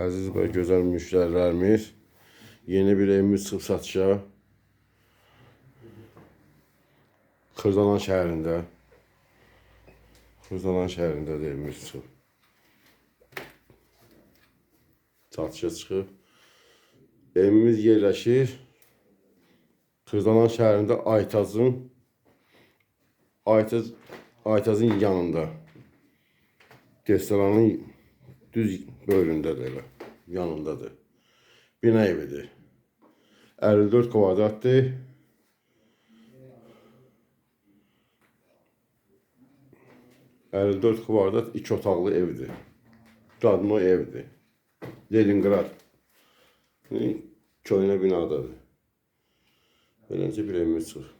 Əziz və gözəl müştərilərimiz, yeni bir evimiz satışa. Xırdalan şəhərində. Xırdalan şəhərində də evimiz. Satışa çıxıb. Evimiz yerləşir Xırdalan şəhərində Aytazın Aytaz Aytazın yanında. Restoranın düz bölündədir elə. Yanındadır. Bina evidir. 54 kvadratdır. ...54 kvadrat iki otaqlı evdir. Radno evdir. Leningrad. Köhnə binadadır. Beləncə bir evimiz çıxır.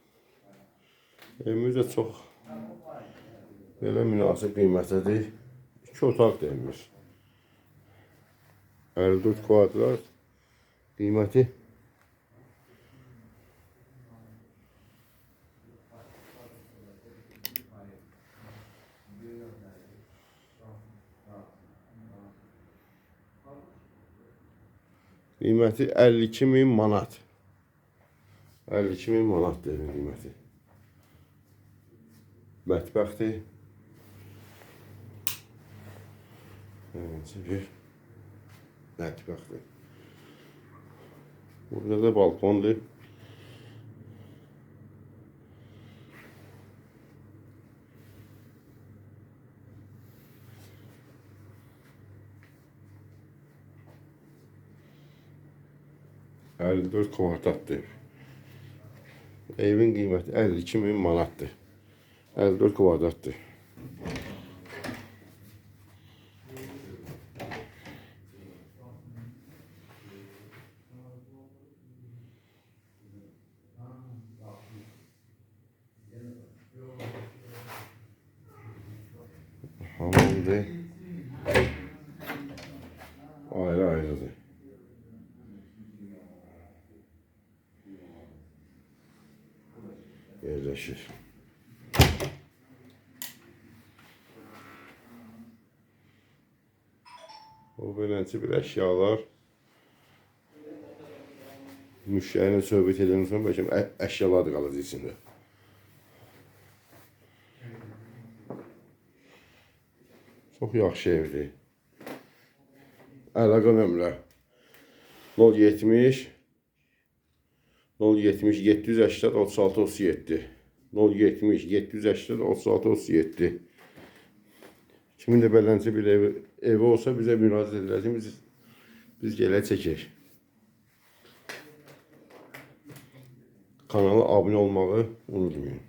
Evimiz də çox belə münasib qiymətlidir. İki otaq evimiz. 54 kvadrat qiyməti 52000 manat. 52000 manat deyir qiyməti. Mətbəxdir. Yəni bir hə, mətbəxdir. Burada da balkondur. Elli dört kvadratdır. Evin qiyməti 52 min manatdır. 54 kvadratdır. Hamamdır. Ayrı ayrıdır. Yerleşir. O beləncə bir əşyalar müştərinin söhbət edəndən sonra bəlkə əşyalar da qalacaq içində. Çox yaxşı evdir. Əlaqə nömrə 070 070 780 36 37 070 780 36 37 Kimin də beləncə bir evi, evi olsa bizə müraciət edəcək, biz, biz gələ çəkək. Kanala abunə olmağı unutmayın.